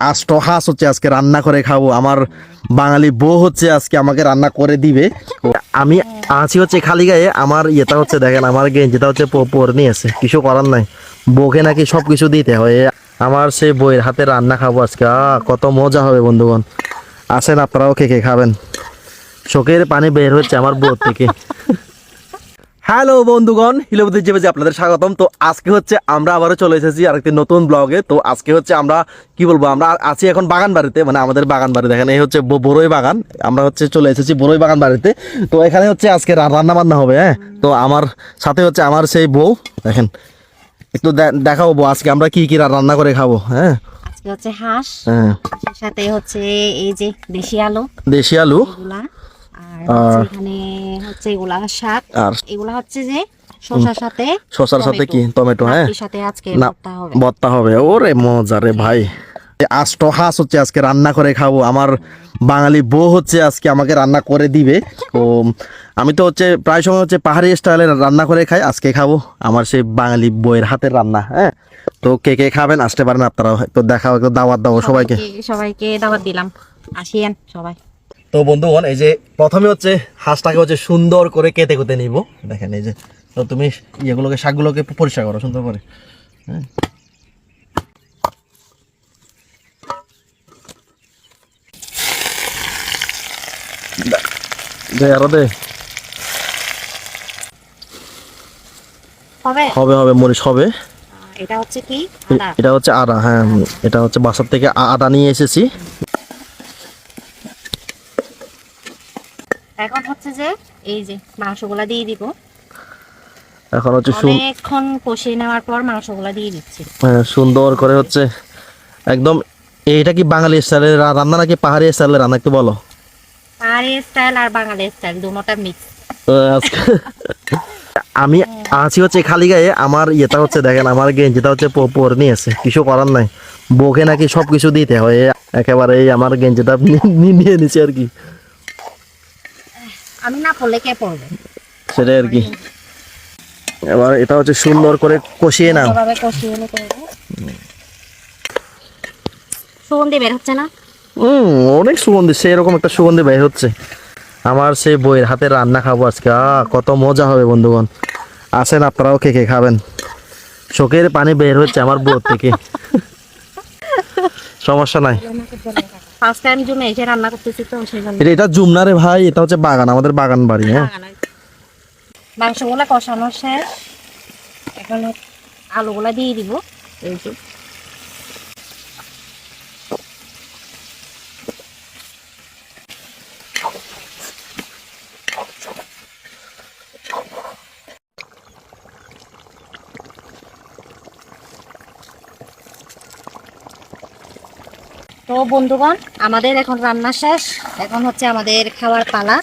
আষ্ট হাঁস হচ্ছে আজকে রান্না করে খাব। আমার বাঙালি বউ হচ্ছে আজকে আমাকে রান্না করে দিবে। আমি আছি হচ্ছে খালি গায়ে, আমার ইয়েটা হচ্ছে দেখেন, আমার গেঞ্জিটা হচ্ছে প- পরে নিয়েছে কিছু করার নাই। বউকে নাকি সব কিছু দিতে হয়। আমার সেই বইয়ের হাতে রান্না খাব আজকে। কত মজা হবে বন্ধুগণ। আসেন, আপনারাও কে খাবেন। চোখের পানি বের হচ্ছে আমার বউ থেকে। হ্যালো বন্ধুগণ হিলোবুদ্দির যে আপনাদের স্বাগতম। তো আজকে হচ্ছে আমরা আবারও চলে এসেছি আরেকটি নতুন ব্লগে। তো আজকে হচ্ছে আমরা কি বলব আমরা আছি এখন বাগান বাড়িতে মানে আমাদের বাগান বাড়ি দেখেন এই হচ্ছে বড়ই বাগান। আমরা হচ্ছে চলে এসেছি বড়ই বাগান বাড়িতে তো এখানে হচ্ছে আজকে রান্না বান্না হবে হ্যাঁ? তো আমার সাথে হচ্ছে আমার সেই বউ দেখেন। একটু দেখাবো বউ আজকে আমরা কি কি রান্না করে খাব হ্যাঁ? হচ্ছে হাঁস হ্যাঁ। সাথে হচ্ছে এই যে দেশি আলু। দেশি আলু। আর এখানে হচ্ছে এগুলা শাক। এগুলা হচ্ছে যে শসার সাথে কি টমেটো। হ্যাঁ? সাথে আজকে ভর্তা হবে। ভর্তা হবে। ওরে মজা রে ভাই। এই আষ্ট হাঁস হচ্ছে আজকে রান্না করে খাব। আমার বাঙালি বউ হচ্ছে আজকে আমাকে রান্না করে দিবে। তো আমি তো হচ্ছে প্রায় সময় হচ্ছে পাহাড়ি স্টাইলে রান্না করে খাই আজকে খাব। আমার সেই বাঙালি বইয়ের হাতের রান্না হ্যাঁ? তো কে কে খাবেন আসতে পারেন আপনারা তো দেখা দাওয়াত দাও সবাইকে সবাইকে- সবাইকে দাওয়াত দিলাম। আসিয়েন সবাই। তো বন্ধুগণ এই যে প্রথমে হচ্ছে হাঁসটাকে হচ্ছে সুন্দর করে কেটে কুতে নিব। দেখেন এই যে তো তুমি ইয়েগুলোকে শাকগুলোকে পরিষ্কার করো সুন্দর করে। হ্যাঁ। দে আরও দে। হবে? হবে হবে মরিচ হবে। এটা হচ্ছে কি? এটা হচ্ছে আদা হ্যাঁ এটা হচ্ছে বাসার থেকে আদা নিয়ে এসেছি। এখন হচ্ছে যে এই যে মাংসগুলা দিয়ে দিব। এখন হচ্ছে অনেকক্ষণ কষিয়ে নেওয়ার পর মাংসগুলা দিয়ে দিচ্ছি। হ্যাঁ, সুন্দর করে হচ্ছে একদম এইটা কি বাঙালি স্টাইলের রান্না নাকি পাহাড়ি স্টাইলের রান্না একটু বলো? পাহাড়ি স্টাইল আর বাঙালি স্টাইল দুটোটা মিক্স আমি আছি হচ্ছে খালি গায়ে আমার ইয়েটা হচ্ছে দেখেন আমার গেঞ্জিটা হচ্ছে পরে নিয়েছে কিছু করার নাই। বউকে নাকি সব কিছু দিতে হয় একেবারে এই আমার গেঞ্জিটা নিয়ে নিছে আর কি। আমি না পড়লে কে পড়বে? সেটাই আর কি। এবার এটা হচ্ছে সুন্দর করে কষিয়ে নাও। এভাবে কষিয়ে নিতে হবে। সুগন্ধি বের হচ্ছে না? হুম অনেক সুগন্ধি সেরকম একটা সুগন্ধি বের হচ্ছে। আমার সেই বইয়ের হাতে রান্না খাব আজকে। আহ, কত মজা হবে বন্ধুগণ। আসেন আপনারাও কে কে খাবেন? চোখের পানি বের হচ্ছে আমার বউ থেকে। সমস্যা নাই। ফার্স্ট টাইম জন্য এসে রান্না করতেছি তো সেই জন্য। এটা জুম না রে ভাই এটা হচ্ছে বাগান আমাদের বাগান বাড়ি হ্যাঁ। মাংসগুলো কষানো শেষ। এখন আলুগুলা দিয়ে দিব এই যে। তো বন্ধুগণ আমাদের এখন রান্না শেষ। এখন হচ্ছে আমাদের খাওয়ার পালা।